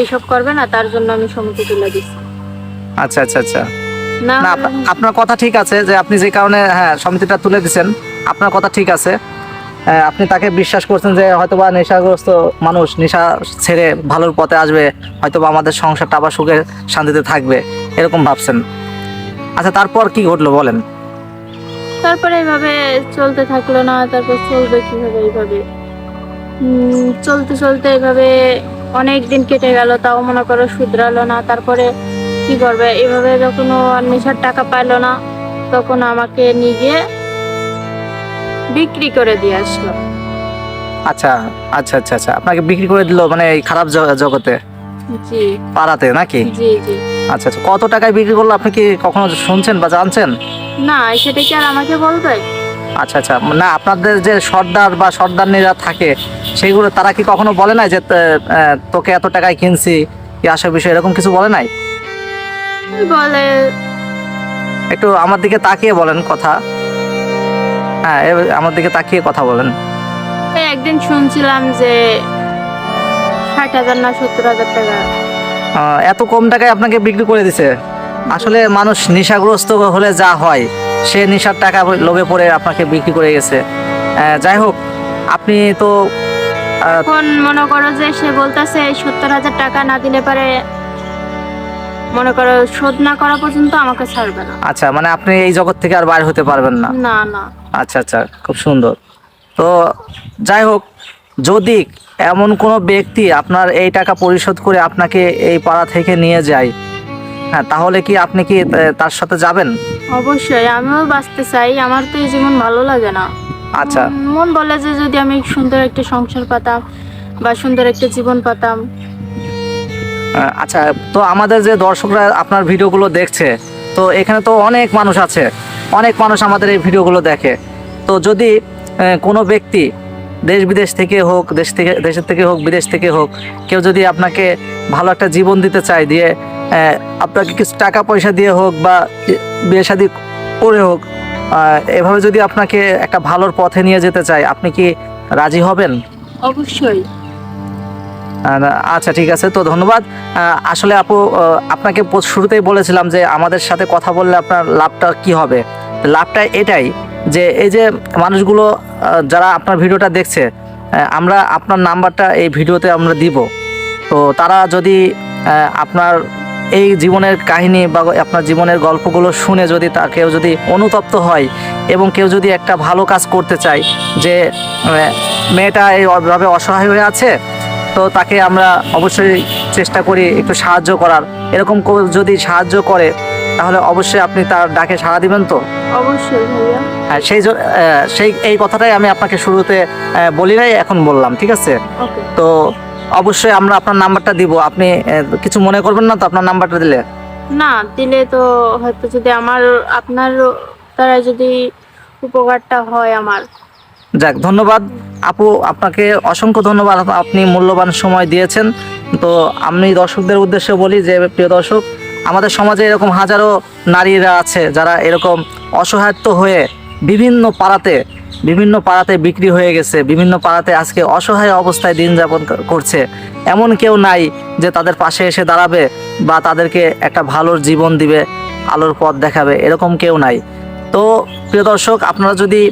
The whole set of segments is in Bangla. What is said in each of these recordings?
এইসব করবে না তার জন্য আমি সমিতি তুলে দিচ্ছি। আচ্ছা আচ্ছা আচ্ছা। না না আপনার কথা ঠিক আছে যে আপনি যে কারণে হ্যাঁ সমিতিটা তুলে দিচ্ছেন আপনার কথা ঠিক আছে। আপনি তাকে বিশ্বাস করছেন যে হয়তোবা নেশাগ্রস্ত মানুষ নেশা ছেড়ে ভালোর পথে আসবে হয়তোবা আমাদের সংসারটা আবার সুখে শান্তিতে থাকবে এরকম ভাবছেন। আচ্ছা তারপর কি ঘটলো বলেন? তারপরে এইভাবে চলতে থাকল না তারপর চলবে কীভাবে এইভাবে? চলতে চলতে এইভাবে অনেক দিন কেটে গেল তাও মনে করো শুধরালো না। তারপরে কি করবে? এভাবে যখন ও নেশার টাকা পাইলো না তখন আমাকে নিয়ে বিক্রি করে দিয়ে আসলো। আচ্ছা আচ্ছা আচ্ছা আচ্ছা। আপনাকে বিক্রি করে দিল মানে এই খারাপ জগতে? জি। পাড়াতে নাকি? জি জি। আচ্ছা আচ্ছা। কত টাকায় বিক্রি করল? আপনি কি কখনো শুনছেন বা জানছেন? না সেটা কি আর আমাকে বলবে? আচ্ছা আচ্ছা। না আপনাদের যে সর্দার বা সর্দারনীরা থাকে সেগুলো তারা কি কখনো বলে নাই যে তোকে এত টাকায় কিনছি কি আসার বিষয়? এরকম কিছু বলে নাই? বলে। একটু আমার দিকে তাকিয়ে বলেন কথা। হ্যাঁ আমার দিকে তাকিয়ে কথা বলেন। একদিন শুনছিলাম যে ষাট হাজার না সত্তর হাজার টাকা। এত কম টাকায় আপনাকে বিক্রি করে দিছে? আসলে মানুষ নেশাগ্রস্ত হলে যা হয় সে নেশার টাকা লোভে পড়ে আপনাকে বিক্রি করে গেছে। যাই হোক আপনি তো এখন মনে করো যে সে বলতেছে সত্তর হাজার টাকা না দিলে পারে মনে করো শোধ না করা পর্যন্ত আমাকে ছাড়বে না। আচ্ছা মানে আপনি এই জগৎ থেকে আর বাইর হতে পারবেন না? না না। আচ্ছা আচ্ছা খুব সুন্দর। তো যাই হোক যদি এমন কোনো ব্যক্তি আপনার এই টাকা পরিশোধ করে আপনাকে এই পাড়া থেকে নিয়ে যায় হ্যাঁ তাহলে কি আপনি কি তার সাথে যাবেন? অবশ্যই আমিও বাঁচতে চাই আমার তো এই জীবন ভালো লাগে না। আচ্ছা। মন বলে যে যদি আমি সুন্দর একটা সংসার পাতাম বা সুন্দর একটা জীবন পাতাম। আচ্ছা তো আমাদের যে দর্শকরা আপনার ভিডিওগুলো দেখছে তো এখানে তো অনেক মানুষ আছে অনেক মানুষ আমাদের এই ভিডিওগুলো দেখে। তো যদি কোনো ব্যক্তি দেশ বিদেশ থেকে হোক দেশ থেকে দেশের থেকে হোক বিদেশ থেকে হোক কেউ যদি আপনাকে ভালো একটা জীবন দিতে চায় দিয়ে আপনাকে কিছু টাকা পয়সা দিয়ে হোক বা বিয়ে শাদি করে হোক এভাবে যদি আপনাকে একটা ভালোর পথে নিয়ে যেতে চায় আপনি কি রাজি হবেন? অবশ্যই। আচ্ছা ঠিক আছে তো ধন্যবাদ। আসলে আপু আপনাকে শুরুতেই বলেছিলাম যে আমাদের সাথে কথা বললে আপনার লাভটা কি হবে? লাভটা এটাই যে এই যে মানুষগুলো যারা আপনার ভিডিওটা দেখছে আমরা আপনার নাম্বারটা এই ভিডিওতে আমরা দিব। তো তারা যদি আপনার এই জীবনের কাহিনী বা আপনার জীবনের গল্পগুলো শুনে যদি তা কেউ যদি অনুতপ্ত হয় এবং কেউ যদি একটা ভালো কাজ করতে চায় যে মেয়েটা এইভাবে অসহায় হয়ে আছে তো তাকে আমরা অবশ্যই চেষ্টা করি একটু সাহায্য করার। এরকম কেউ যদি সাহায্য করে তাহলে অবশ্যই আপনি তার ডাকে সাড়া দিবেন তো? অবশ্যই ভাইয়া। হ্যাঁ সেই সেই এই কথাটাই আমি আপনাকে শুরুতে বলি নাই এখন বললাম ঠিক আছে? তো অবশ্যই আমরা আপনার নাম্বারটা দিব। আপনি কিছু মনে করবেন না তো আপনার নাম্বারটা দিলে? না দিলে তো হয়তো যদি আমার আপনার দ্বারা যদি উপকারটা হয় আমার। যাক ধন্যবাদ। আপু আপনাকে অসংখ্য ধন্যবাদ। আপনি মূল্যবান সময় দিয়েছেন। তো আমি দর্শকদের উদ্দেশ্যে বলি যে প্রিয় দর্শক আমাদের সমাজে এরকম হাজারো নারীরা আছে যারা এরকম অসহায়ত্ব হয়ে বিভিন্ন পাড়াতে বিভিন্ন পাড়াতে বিক্রি হয়ে গেছে, বিভিন্ন পাড়াতে আজকে অসহায় অবস্থায় দিন যাপন করছে। এমন কেউ নাই যে তাদের পাশে এসে দাঁড়াবে বা তাদেরকে একটা ভালো জীবন দিবে, আলোর পথ দেখাবে, এরকম কেউ নাই। তো প্রিয় দর্শক, আপনারা যদি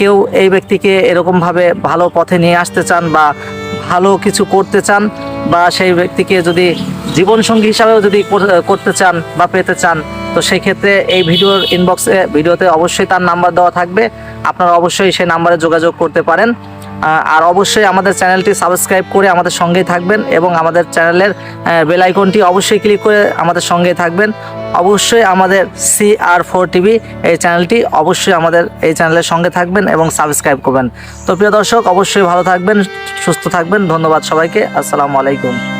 কেউ এই ব্যক্তিকে এরকমভাবে ভালো পথে নিয়ে আসতে চান বা ভালো কিছু করতে চান বা সেই ব্যক্তিকে যদি জীবনসঙ্গী হিসাবেও যদি করতে চান বা পেতে চান তো সেই ক্ষেত্রে এই ভিডিওর ইনবক্সে ভিডিওতে অবশ্যই তার নাম্বার দেওয়া থাকবে। আপনারা অবশ্যই সেই নাম্বারে যোগাযোগ করতে পারেন। আর অবশ্যই আমাদের চ্যানেলটি সাবস্ক্রাইব করে আমাদের সঙ্গেই থাকবেন এবং আমাদের চ্যানেলের বেল আইকনটি অবশ্যই ক্লিক করে আমাদের সঙ্গেই থাকবেন। অবশ্যই আমাদের সি আর ফোর টিভি এই চ্যানেলটি অবশ্যই আমাদের এই চ্যানেলের সঙ্গে থাকবেন এবং সাবস্ক্রাইব করবেন। তো প্রিয় দর্শক, অবশ্যই ভালো থাকবেন, সুস্থ থাকবেন। ধন্যবাদ সবাইকে। আসসালামু আলাইকুম।